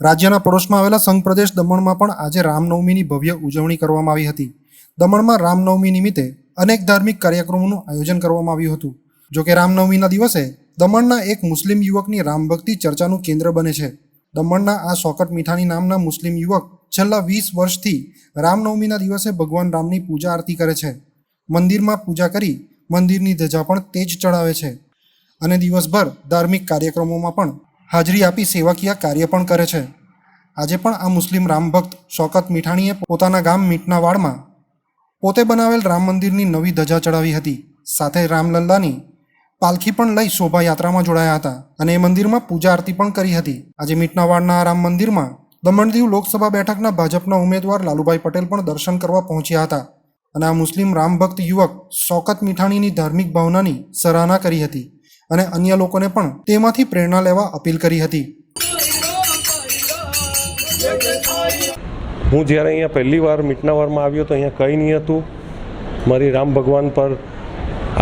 રાજ્યના પડોશમાં આવેલા સંઘ પ્રદેશ દમણમાં પણ આજે રામનવમીની ભવ્ય ઉજવણી કરવામાં આવી હતી. દમણમાં રામનવમી નિમિત્તે અનેક ધાર્મિક કાર્યક્રમોનું આયોજન કરવામાં આવ્યું હતું. જોકે રામનવમીના દિવસે દમણના એક મુસ્લિમ યુવકની રામભક્તિ ચર્ચાનું કેન્દ્ર બને છે. દમણના આ સોકટ મીઠાની નામના મુસ્લિમ યુવક છેલ્લા વીસ વર્ષથી રામનવમીના દિવસે ભગવાન રામની પૂજા આરતી કરે છે. મંદિરમાં પૂજા કરી મંદિરની ધજા પણ તેજ ચડાવે છે. અને દિવસભર ધાર્મિક કાર્યક્રમોમાં પણ હાજરી આપી સેવાકીય કાર્ય પણ કરે છે. આજે પણ આ મુસ્લિમ રામભક્ત શોકત મીઠાણીએ પોતાના ગામ મીઠનાવાડમાં પોતે બનાવેલ રામ મંદિરની નવી ધજા ચડાવી હતી. સાથે રામલલ્લાની પાલખી પણ લઈ શોભાયાત્રામાં જોડાયા હતા અને એ મંદિરમાં પૂજા આરતી પણ કરી હતી. આજે મીઠનાવાડના આ રામ મંદિરમાં દમણદીવ લોકસભા બેઠકના ભાજપના ઉમેદવાર લાલુભાઈ પટેલ પણ દર્શન કરવા પહોંચ્યા હતા અને આ મુસ્લિમ રામભક્ત યુવક શોકત મીઠાણીની ધાર્મિક ભાવનાની સરાહના કરી હતી. અને અન્ય લોકોને પણ તેમાંથી પ્રેરણા લેવા અપીલ કરી હતી. હું જ્યારે અહીંયા પહેલી વાર મીટનાવારમાં આવ્યો તો અહીંયા કંઈ નહીં હતું. મારી રામ ભગવાન પર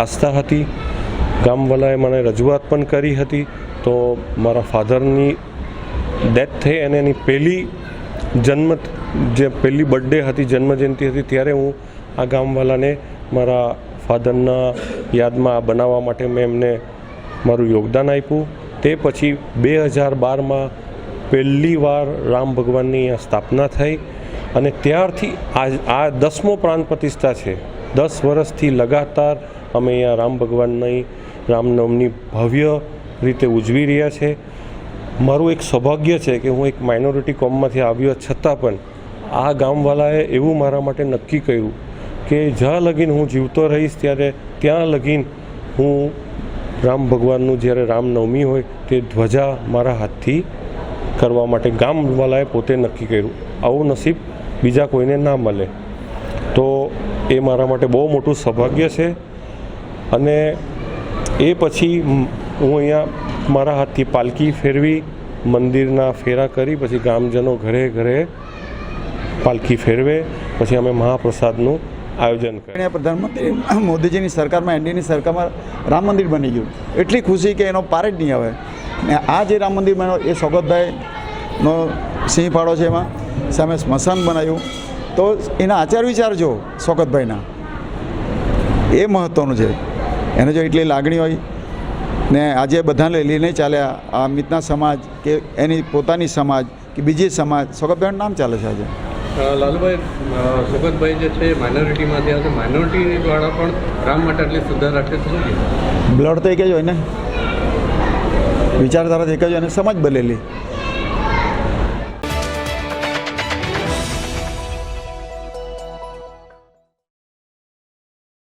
આસ્થા હતી. ગામવાલાએ મને રજૂઆત પણ કરી હતી તો મારા ફાધરની ડેથ થઈ અને એની પહેલી જન્મ જે પહેલી બર્થડે હતી, જન્મજયંતિ હતી, ત્યારે હું આ ગામવાલાને મારા ફાધરના યાદમાં બનાવવા માટે મેં એમને મારું યોગદાન આપ્યું. તે પછી બે હજાર બારમાં પહેલી વાર રામ ભગવાનની સ્થાપના થઈ અને ત્યારથી આ આ દસમો પ્રાણ પ્રતિષ્ઠા છે. દસ વર્ષથી લગાતાર અમે અહીંયા રામ ભગવાનની રામનવમની ભવ્ય રીતે ઉજવી રહ્યા છે. મારું એક સૌભાગ્ય છે કે હું એક માઇનોરિટી કોમમાંથી આવ્યો છતાં પણ આ ગામવાલાએ એવું મારા માટે નક્કી કર્યું કે જ્યાં લગીન હું જીવતો રહીશ, ત્યારે ત્યાં લગીન હું રામ ભગવાનનું જ્યારે રામનવમી હોય, તે ધ્વજા મારા હાથથી કરવા માટે ગામવાલાએ પોતે નક્કી કર્યું. આવું નસીબ બીજા કોઈને ના મળે. તો એ મારા માટે બહુ મોટું સૌભાગ્ય છે. અને એ પછી હું અહીંયા મારા હાથથી પાલકી ફેરવી, મંદિરના ફેરા કરી, પછી ગામજનો ઘરે ઘરે પાલખી ફેરવે, પછી અમે મહાપ્રસાદનું આયોજન કરીએ પ્રધાનમંત્રી, મોદીજીની સરકારમાં, એનડીએની સરકારમાં રામ મંદિર બની ગયું. એટલી ખુશી કે એનો પાર જ નહીં આવે. ને આ જે રામ મંદિર બન્યો, એ સોગતભાઈનો સિંહ ફાળો છે એમાં. સામે સ્મશાન બનાવ્યું. તો એના આચાર વિચાર જો સોગતભાઈના એ મહત્ત્વનું છે. એને જો એટલી લાગણી હોય, ને આજે બધાને લઈને ચાલ્યા આ મિતના સમાજ કે એની પોતાની સમાજ કે બીજી સમાજ સોગતભાઈનું નામ ચાલે છે આજે. લાલુભાઈ સુગતભાઈ જે છે માઇનોરિટીમાંથી આવે છે. માઇનોરિટીવાળા પણ રામ માટે આટલી સુધાર રાખે છે. બ્લડ તો એક જ હોય ને? વિચારધારા એક જ હોય અને સમજ બદલેલી